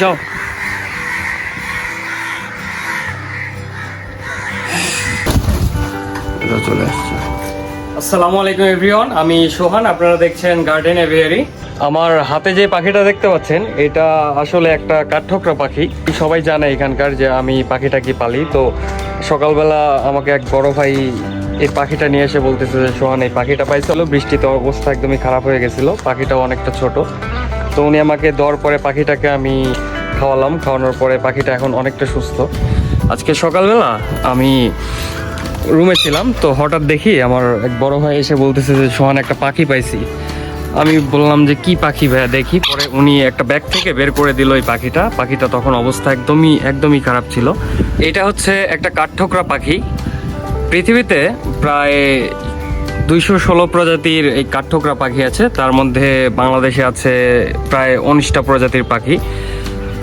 যাও। চলে আসছে। আসসালামু আলাইকুম এভরিওয়ান আমি সোহান আপনারা দেখছেন গার্ডেন এভিয়ারি আমার হাতে যে পাখিটা দেখতে পাচ্ছেন এটা আসলে একটা কাঠঠোকরা পাখি। সবাই জানে এখানকার যে আমি পাখিটা কি পালি। তো সকালবেলা আমাকে এক বড় ভাই এই পাখিটা নিয়ে এসে বলতেছে যে সোহান এই পাখিটা পাইছিল বৃষ্টিতে অবস্থা একদমই খারাপ হয়ে গেছিল। পাখিটাও অনেকটা ছোট। তো উনি আমাকে দেওয়ার পরে পাখিটাকে আমি খাওয়ালাম, খাওয়ানোর পরে পাখিটা এখন অনেকটা সুস্থ। আজকে সকালবেলা আমি রুমে ছিলাম, তো হঠাৎ দেখি আমার এক বড় ভাই এসে বলতেছে যে, সোহান, একটা পাখি পাইছি। আমি বললাম যে, কি পাখি ভাইয়া, দেখি। পরে উনি একটা ব্যাগ থেকে বের করে দিল এই পাখিটা। পাখিটা তখন অবস্থা একদমই একদমই খারাপ ছিল। এটা হচ্ছে একটা কাঠঠোকরা পাখি। পৃথিবীতে প্রায় দুইশো ষোলো প্রজাতির এই কাঠঠোকরা পাখি আছে। তার মধ্যে বাংলাদেশে আছে প্রায় উনিশটা প্রজাতির পাখি।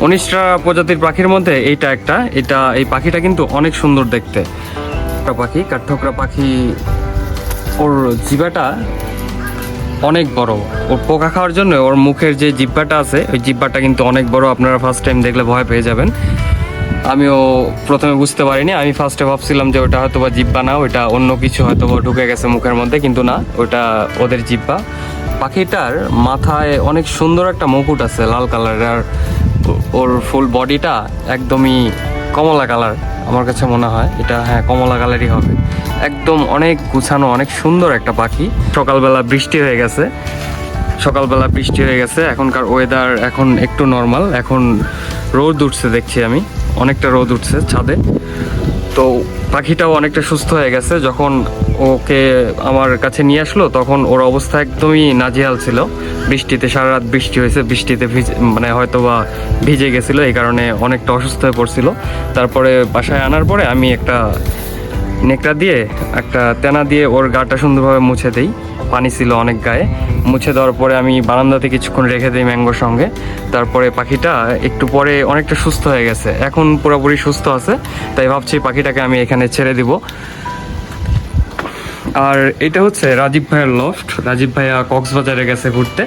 উনিশটা প্রজাতির পাখির মধ্যে এইটা একটা। এটা, এই পাখিটা কিন্তু অনেক সুন্দর দেখতে। পাখি, কাঠঠোকরা পাখি, ওর জিবাটা অনেক বড়। ওর পোকা খাওয়ার জন্য ওর মুখের যে জিব্বাটা আছে, ওই জিব্বাটা কিন্তু অনেক বড়। আপনারা ফার্স্ট টাইম দেখলে ভয় পেয়ে যাবেন। আমিও প্রথমে বুঝতে পারিনি। আমি ফার্স্টে ভাবছিলাম যে ওটা হয়তো বা জিব্বা না, ওটা অন্য কিছু হয়তো বা ঢুকে গেছে মুখের মধ্যে, কিন্তু না, ওটা ওদের জিব্বা। পাখিটার মাথায় অনেক সুন্দর একটা মুকুট আছে, লাল কালারের, আর ওর ফুল বডিটা একদমই কমলা কালার, আমার কাছে মনে হয়। এটা হ্যাঁ কমলা কালারই হবে। একদম অনেক গুছানো, অনেক সুন্দর একটা পাখি। সকালবেলা বৃষ্টি হয়ে গেছে। সকালবেলা বৃষ্টি হয়ে গেছে, এখনকার ওয়েদার এখন একটু নর্মাল এখন রোদ উঠছে দেখছি আমি। অনেকটা রোদ উঠছে ছাদে। তো পাখিটাও অনেকটা সুস্থ হয়ে গেছে। যখন ওকে আমার কাছে নিয়ে আসলো, তখন ওর অবস্থা একদমই নাজেহাল ছিল। বৃষ্টিতে সারা রাত বৃষ্টি হয়েছে, বৃষ্টিতে মানে হয়তো বা ভিজে গেছিল, এই কারণে অনেকটা অসুস্থ হয়ে পড়ছিল। তারপরে বাসায় আনার পরে আমি একটা নেকড়া দিয়ে একটা তেনা দিয়ে ওর গাটা সুন্দরভাবে মুছে দিই। পানি ছিল অনেক গায়ে। মুছে দেওয়ার পরে আমি বারান্দাতে কিছুক্ষণ রেখে দিই ম্যাঙ্গোর সঙ্গে। তারপরে পাখিটা একটু পরে অনেকটা সুস্থ হয়ে গেছে। এখন পুরোপুরি সুস্থ আছে, তাই ভাবছি পাখিটাকে আমি এখানে ছেড়ে দিব। আর এটা হচ্ছে রাজীব ভাইয়ের লফট রাজীব ভাইয়া কক্সবাজারে গেছে ঘুরতে।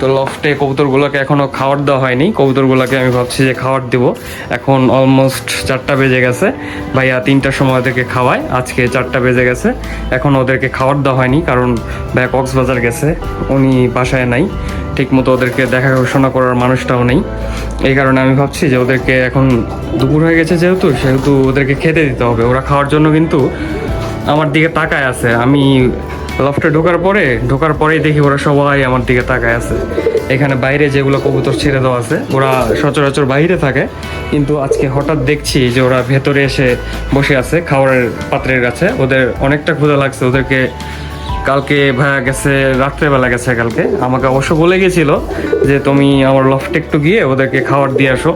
তো লফটে কবুতরগুলোকে এখনও খাবার দেওয়া হয়নি। কবুতরগুলোকে আমি ভাবছি যে খাবার দিব। এখন অলমোস্ট চারটা বেজে গেছে। ভাইয়া তিনটার সময় ওদেরকে খাওয়ায়। আজকে চারটা বেজে গেছে। এখন ওদেরকে খাবার দেওয়া হয়নি কারণ ভাইয়া কক্সবাজার গেছে। উনি বাসায় নাই। ঠিকমতো ওদেরকে দেখাশোনা করার মানুষটাও নেই। এই কারণে আমি ভাবছি যে ওদেরকে এখন দুপুর হয়ে গেছে যেহেতু, সেহেতু ওদেরকে খেতে দিতে হবে। ওরা খাওয়ার জন্য কিন্তু আমার দিকে তাকায় আছে। আমি লফটে ঢোকার পরে, ঢোকার পরেই দেখি ওরা সবাই আমার দিকে তাকায় আছে। এখানে বাইরে যেগুলো কবুতর ছেড়ে দেওয়া আছে, ওরা সচরাচর বাইরে থাকে। কিন্তু আজকে হঠাৎ দেখছি যে ওরা ভেতরে এসে বসে আছে খাবারের পাত্রের কাছে। ওদের অনেকটা ক্ষুধা লাগছে। ওদেরকে কালকে ভাইয়া গেছে, রাত্রেবেলা গেছে কালকে। আমাকে অবশ্য বলে গেছিল যে, তুমি আমার লফটে একটু গিয়ে ওদেরকে খাবার দিয়ে আসো।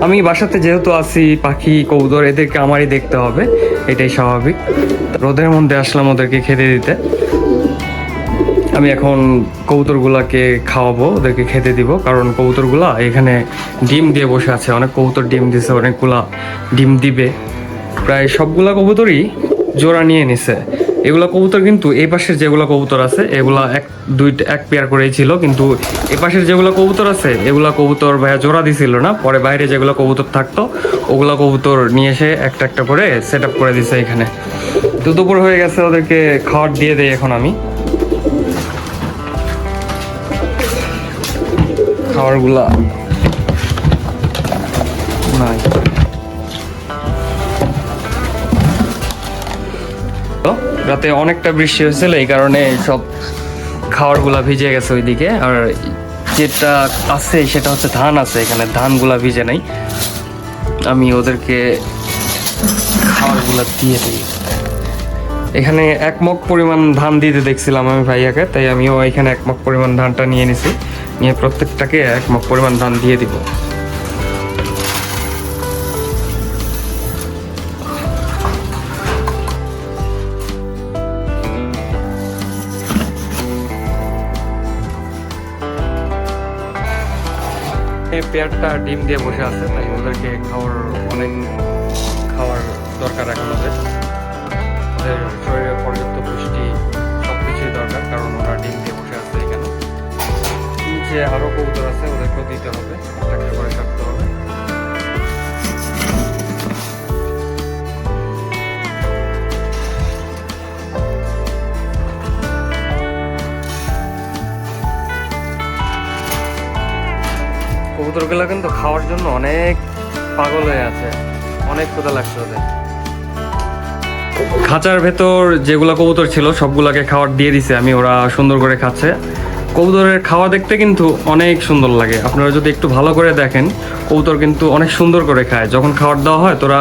আমি বাসাতে যেহেতু আছি, পাখি, কবুতর, এদেরকে আমারই দেখতে হবে। এটাই স্বাভাবিক। রোদের মধ্যে আসলাম ওদেরকে খেতে দিতে। আমি এখন কবুতরগুলাকে খাওয়াবো, ওদেরকে খেতে দিব। কারণ কবুতরগুলা এখানে ডিম দিয়ে বসে আছে। অনেক কবুতর ডিম দিছে, অনেকগুলা ডিম দিবে। প্রায় সবগুলা কবুতরই জোড়া নিয়ে নিছে। এগুলা কবুতর কিন্তু এই পাশের যেগুলো কবুতর আছে, এগুলা এক, দুইটা, এক পেয়ার করেই ছিল, কিন্তু এ পাশের যেগুলো কবুতর আছে, এগুলা কবুতর ভাইয়া জোড়া দিছিল না, পরে বাইরে যেগুলো কবুতর থাকতো, ওগুলা কবুতর নিয়ে এসে একটা একটা করে সেট আপ করে দিছে এখানে। তো দুপুর হয়ে গেছে, ওদেরকে খাবার দিয়ে দেয় এখন আমি। খাবারগুলা নাই। রাতে অনেকটা বৃষ্টি হয়েছিল, এই কারণে সব খাবারগুলা ভিজে গেছে ওইদিকে। আর যেটা আছে সেটা হচ্ছে ধান আছে, এখানে ধানগুলা ভিজে নাই। আমি ওদেরকে খাবারগুলা দিয়ে দিই। এখানে এক মগ পরিমাণ ধান দিতে দেখছিলাম আমি ভাইয়াকে, তাই আমিও এখানে এক মগ পরিমাণ ধানটা নিয়ে নিছি। নিয়ে প্রত্যেকটাকে এক মগ পরিমাণ ধান দিয়ে দিব। এই পেয়ারটা ডিম দিয়ে বসে আছে, তাই ওদেরকে খাওয়ার অনেক খাওয়ার দরকার এখন ওদের। ওদের শরীরে পর্যাপ্ত পুষ্টি সব কিছুই দরকার, কারণ ওরা ডিম দিয়ে বসে আছে এখানে। নিচে আরও কবুতর আছে, ওদেরকেও দিতে হবে। একটা করে সব কবুতরগুলো কিন্তু খাওয়ার জন্য অনেক পাগল হয়ে আছে। অনেক ক্ষুদা লাগছে ওদের। খাঁচার ভেতর যেগুলো কবুতর ছিল, সবগুলাকে খাবার দিয়ে দিছে। আমি ওরা সুন্দর করে খাচ্ছে। কবুতরের খাওয়া দেখতে কিন্তু অনেক সুন্দর লাগে। আপনারা যদি একটু ভালো করে দেখেন, কবুতর কিন্তু অনেক সুন্দর করে খায়। যখন খাবার দেওয়া হয়, তোরা,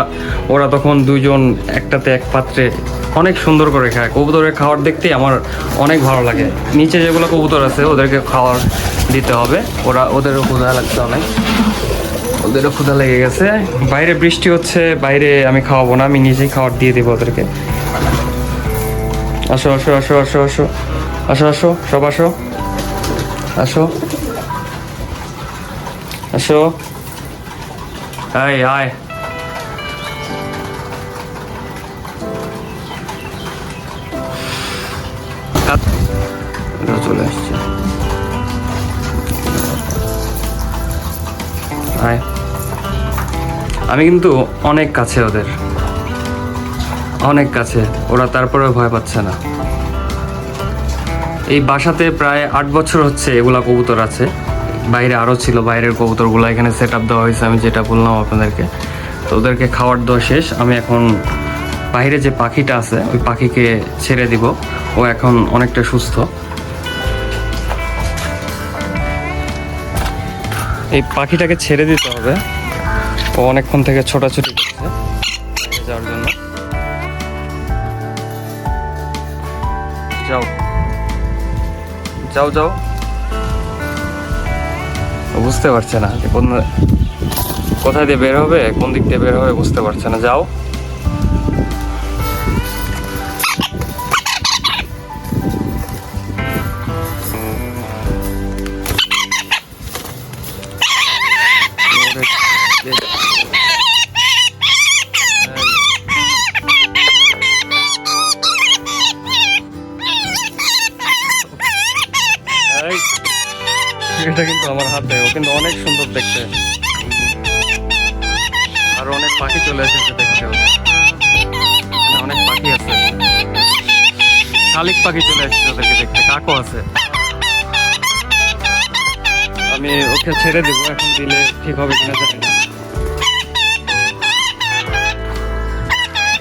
ওরা তখন দুইজন একটাতে এক পাত্রে অনেক সুন্দর করে খায়। কবুতরের খাবার দেখতে আমার অনেক ভালো লাগে। নিচে যেগুলো কবুতর আছে, ওদেরকে খাবার দিতে হবে। ওরা, ওদেরও ক্ষুধা লাগছে অনেক। ওদেরও ক্ষুধা লেগে গেছে। বাইরে বৃষ্টি হচ্ছে, বাইরে আমি খাওয়াবো না, আমি নিজেই খাবার দিয়ে দেবো ওদেরকে। আসো আসো আসো আসো আসো আসো আসো, সব আসো। আসো। আসো। আয়। আয় চলে আসছে। আয়। আমি কিন্তু অনেক কাছে ওদের। অনেক কাছে। ওরা তারপরেও ভয় পাচ্ছে না। এই বাসাতে প্রায় আট বছর হচ্ছে এগুলা কবুতর আছে। বাইরে আরও ছিল, বাইরের কবুতরগুলো এখানে সেট আপ দেওয়া হয়েছে, আমি যেটা বললাম আপনাদেরকে। তো ওদেরকে খাওয়ার দেওয়া শেষ, আমি এখন বাইরে যে পাখিটা আছে, ওই পাখিকে ছেড়ে দিব। ও এখন অনেকটা সুস্থ। এই পাখিটাকে ছেড়ে দিতে হবে। ও অনেকক্ষণ থেকে ছোটাছুটি যাও যাও। বুঝতে পারছে না যে কোন কোথায় দিয়ে বের হবে, কোন দিক দিয়ে বের হবে বুঝতে পারছে না। যাও। চলে এসেছে দেখতে অনেক পাখি আছে। শালিক পাখি চলে এসেছে ওদেরকে দেখতে। কাকও আছে। আমি ওকে ছেড়ে দেবো, এখন দিলে ঠিক হবে কিনা জানি না।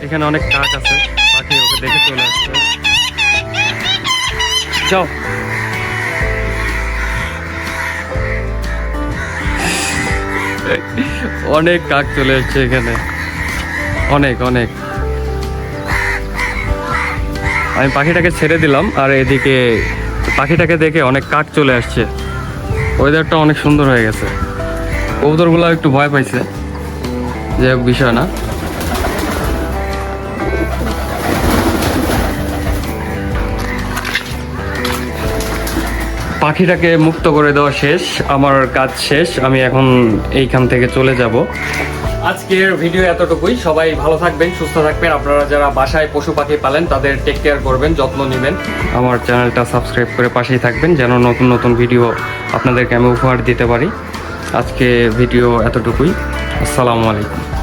এখানে অনেক কাক আছে, পাখি ওকে দেখে চলে আসছে। যাও। অনেক কাক চলে এসছে এখানে। অনেক অনেক। আমি পাখিটাকে ছেড়ে দিলাম, আর এদিকে পাখিটাকে দেখে অনেক কাক চলে আসছে। ওয়েদারটা অনেক সুন্দর হয়ে গেছে। কবুতরগুলো একটু ভয় পাইছে। যে বিষয় না। পাখিটাকে মুক্ত করে দেওয়া শেষ, আমার কাজ শেষ, আমি এখন এইখান থেকে চলে যাব। আজকের ভিডিও এতটুকুই। সবাই ভালো থাকবেন, সুস্থ থাকবেন। আপনারা যারা বাসায় পশু পাখি পালেন, তাদের টেক কেয়ার করবেন, যত্ন নেবেন। আমার চ্যানেলটা সাবস্ক্রাইব করে পাশেই থাকবেন, যেন নতুন নতুন ভিডিও আপনাদেরকে আমি উপহার দিতে পারি। আজকে ভিডিও এতটুকুই। আসসালামু আলাইকুম।